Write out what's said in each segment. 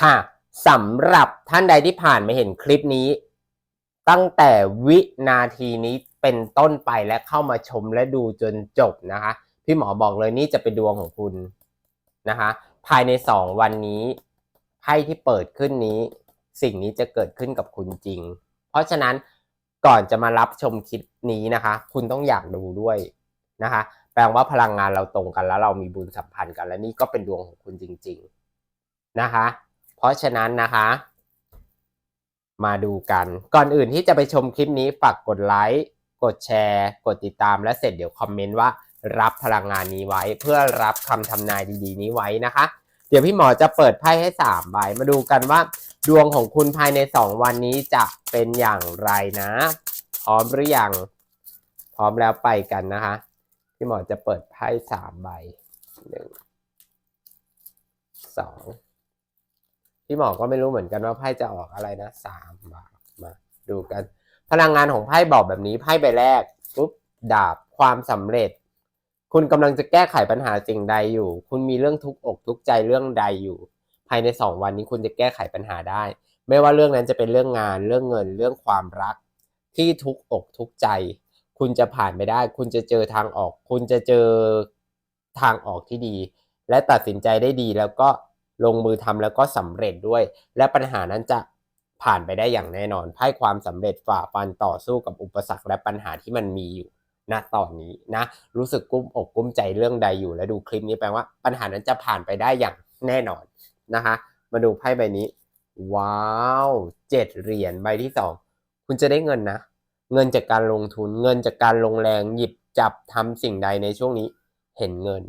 ค่ะสำหรับท่านใดที่ผ่านมาเห็นคลิปนี้ ตั้งแต่วินาทีนี้เป็นต้นไปและเข้ามาชมและดูจนจบนะคะ พี่หมอบอกเลยนี่จะเป็นดวงของคุณนะคะ ภายในสองวันนี้ไพ่ที่เปิดขึ้นนี้ สิ่งนี้จะเกิดขึ้นกับคุณจริง เพราะฉะนั้นก่อนจะมารับชมคลิปนี้นะคะ คุณต้องอยากดูด้วยนะคะ แปลว่าพลังงานเราตรงกันแล้วเรามีบุญสัมพันธ์กัน และนี่ก็เป็นดวงของคุณจริง ๆ นะคะ ราะฉะนั้นนะคะ มาดูกัน ก่อนอื่นที่จะไปชมคลิปนี้ ฝากกดไลค์ กดแชร์ กดติดตามและเสร็จเดี๋ยวคอมเมนต์ว่ารับพลังงานนี้ไว้ เพื่อรับคำทำนายดีๆ นี้ไว้นะคะ เดี๋ยวพี่หมอจะเปิดไพ่ให้สามใบมาดูกันว่า ดวงของคุณภายในสองวันนี้จะเป็นอย่างไรนะ พร้อมหรือยังพร้อมแล้วไปกันนะคะ พี่หมอจะเปิดไพ่สามใบหนึ่งสอง พี่หมอก็ไม่รู้เหมือนกันว่าไพ่จะออกอะไรนะสามบาทมาดูกัน พลังงานของไพ่บอกแบบนี้ไพ่ใบแรกปุ๊บดาบความสำเร็จ คุณกำลังจะแก้ไขปัญหาสิ่งใดอยู่ คุณมีเรื่องทุกอกทุกใจเรื่องใดอยู่ ภายในสองวันนี้คุณจะแก้ไขปัญหาได้ ไม่ว่าเรื่องนั้นจะเป็นเรื่องงานเรื่องเงินเรื่องความรัก ที่ทุกอกทุกใจ คุณจะผ่านไปได้ คุณจะเจอทางออก คุณจะเจอทางออกที่ดี และตัดสินใจได้ดีแล้วก็ ลงมือทำแล้วก็สำเร็จด้วย และปัญหานั้นจะผ่านไปได้อย่างแน่นอนไพ่ความสำเร็จฝ่าฟันต่อสู้กับอุปสรรคและปัญหาที่มันมีอยู่ณตอนนี้นะ รู้สึกกุ้มอกกุ้มใจเรื่องใดอยู่แล้วดูคลิปนี้แปลว่า ปัญหานั้นจะผ่านไปได้อย่างแน่นอนนะคะ มาดูไพ่ใบนี้ ว้าวเจ็ดเหรียญใบที่สองคุณจะได้เงินนะ เงินจากการลงทุนเงินจากการลงแรงหยิบจับทำสิ่งใดในช่วงนี้ เห็นเงิน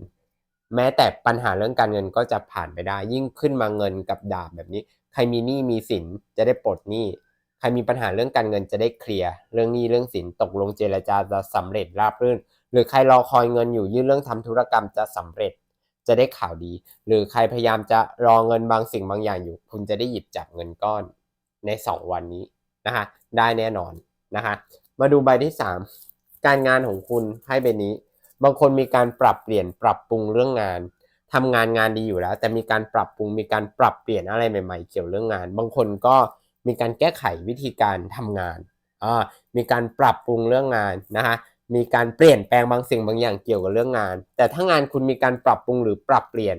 แม้แต่ปัญหาเรื่องการเงินก็จะผ่านไปได้ ยิ่งขึ้นมาเงินกับดาบแบบนี้ ใครมีหนี้มีสินจะได้ปลดหนี้ใครมีปัญหาเรื่องการเงินจะได้เคลียร์เรื่องหนี้เรื่องสินตกลงเจรจาจะสำเร็จราบรื่น หรือใครรอคอยเงินอยู่ยื่นเรื่องทำธุรกรรมจะสำเร็จจะได้ข่าวดี หรือใครพยายามจะรอเงินบางสิ่งบางอย่างอยู่ คุณจะได้หยิบจับเงินก้อนใน 2 วันนี้นะคะได้แน่นอนนะคะมาดูใบที่ 3 การงานของคุณไพ่ใบนี้ บางคนมีการปรับเปลี่ยนปรับปรุงเรื่องงานทำงานงานดีอยู่แล้ว แต่มีการปรับปรุงมีการปรับเปลี่ยนอะไรใหม่ ๆ เกี่ยวเรื่องงาน บางคนก็มีการแก้ไขวิธีการทำงานอ่ามีการปรับปรุงเรื่องงานนะคะมีการเปลี่ยนแปลงบางสิ่งบางอย่างเกี่ยวกับเรื่องงาน แต่ถ้างานคุณมีการปรับปรุงหรือปรับเปลี่ยน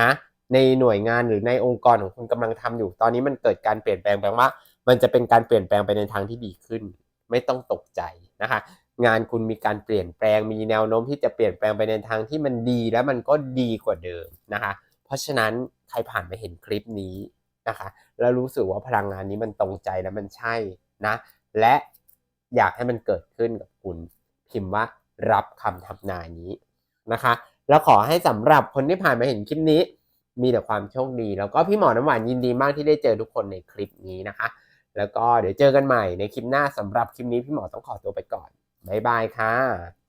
นะในหน่วยงานหรือในองค์กรของคุณกำลังทำอยู่ ตอนนี้มันเกิดการเปลี่ยนแปลงแปลว่า มันจะเป็นการเปลี่ยนแปลงไปในทางที่ดีขึ้น ไม่ต้องตกใจนะคะ งานคุณมีการเปลี่ยนแปลงมีแนวโน้มที่จะเปลี่ยนแปลงไปในทางที่มันดีและมันก็ดีกว่าเดิมนะคะ เพราะฉะนั้นใครผ่านมาเห็นคลิปนี้นะคะ แล้วรู้สึกว่าพลังงานนี้มันตรงใจและมันใช่นะ และอยากให้มันเกิดขึ้นกับคุณ พิมพ์ว่ารับคำทำนายนี้นะคะ แล้วขอให้สำหรับคนที่ผ่านมาเห็นคลิปนี้ มีแต่ความโชคดี แล้วก็พี่หมอน้ำหวานยินดีมากที่ได้เจอทุกคนในคลิปนี้นะคะ แล้วก็เดี๋ยวเจอกันใหม่ในคลิปหน้าสำหรับคลิปนี้พี่หมอต้องขอตัวไปก่อน บ๊ายบายค่ะ